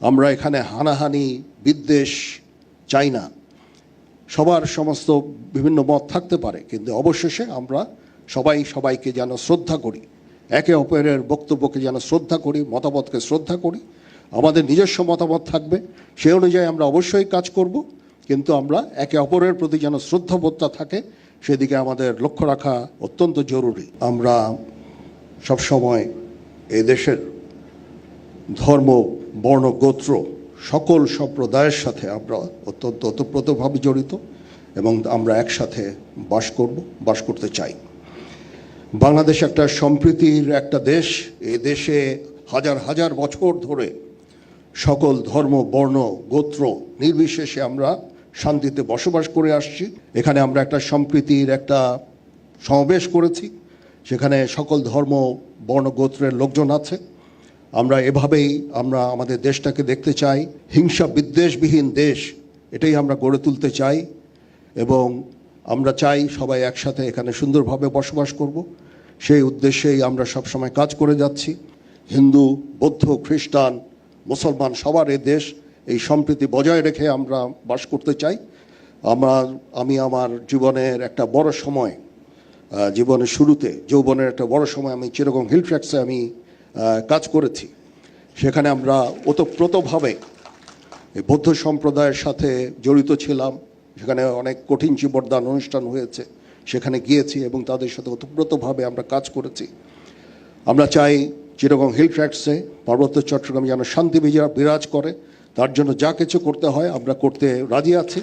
আমরা এখানে হানাহানি, বিদ্বেষ, চাই না। সবার সমস্ত বিভিন্ন মত থাকতে পারে, কিন্তু অবশেষে আমরা সবাই সবাইকে যেন শ্রদ্ধা করি। একে অপরের বক্তব্যকে যেন শ্রদ্ধা করি, মতামতকে শ্রদ্ধা করি। আমাদের নিজস্ব মতামত থাকবে সেই অনুযায়ী আমরা অবশ্যই কাজ করব, কিন্তু আমরা একে অপরের প্রতি যেন শ্রদ্ধাবোধটা থাকে, সেদিকে আমাদের লক্ষ্য রাখা অত্যন্ত জরুরি। আমরা সবসময় এই দেশের ধর্ম বর্ণ গোত্র সকল সম্প্রদায়ের সাথে আমরা অত্যন্ত ওতপ্রোতভাবে জড়িত এবং আমরা একসাথে বাস করব, বাস করতে চাই। বাংলাদেশ একটা সম্প্রীতির একটা দেশ। এ দেশে হাজার হাজার বছর ধরে সকল ধর্ম, বর্ণ, গোত্র নির্বিশেষে আমরা শান্তিতে বসবাস করে আসছি। এখানে আমরা একটা সম্প্রীতির একটা সমাবেশ করেছি। সেখানে সকল ধর্ম, বর্ণ, গোত্রের লোকজন আছে। আমরা এভাবেই আমরা আমাদের দেশটাকে দেখতে চাই। হিংসা বিদ্বেষবিহীন দেশ, এটাই আমরা গড়ে তুলতে চাই এবং আমরা চাই সবাই একসাথে এখানে সুন্দরভাবে বসবাস করব। সেই উদ্দেশ্যেই আমরা সবসময় কাজ করে যাচ্ছি। হিন্দু, বৌদ্ধ, খ্রিস্টান, মুসলমান সবার এ দেশ এই সম্প্রীতি বজায় রেখে আমরা বাস করতে চাই। আমার, আমি আমার জীবনের একটা বড় সময় জীবনের শুরুতে, যৌবনের একটা বড় সময় আমি চিরকম হিল আমি কাজ করেছি। সেখানে আমরা ওতপ্রোতভাবে বৌদ্ধ সম্প্রদায়ের সাথে জড়িত ছিলাম। সেখানে অনেক কঠিন জীবরদান অনুষ্ঠান হয়েছে। সেখানে গিয়েছি এবং তাদের সাথে ওতপ্রোতভাবে আমরা কাজ করেছি। আমরা চাই চিরকম হিল ট্র্যাক্সে পার্বত্য চট্টগ্রাম যেন শান্তি বিজয় বিরাজ করে। তার জন্য যা কিছু করতে হয় আমরা করতে রাজি আছি।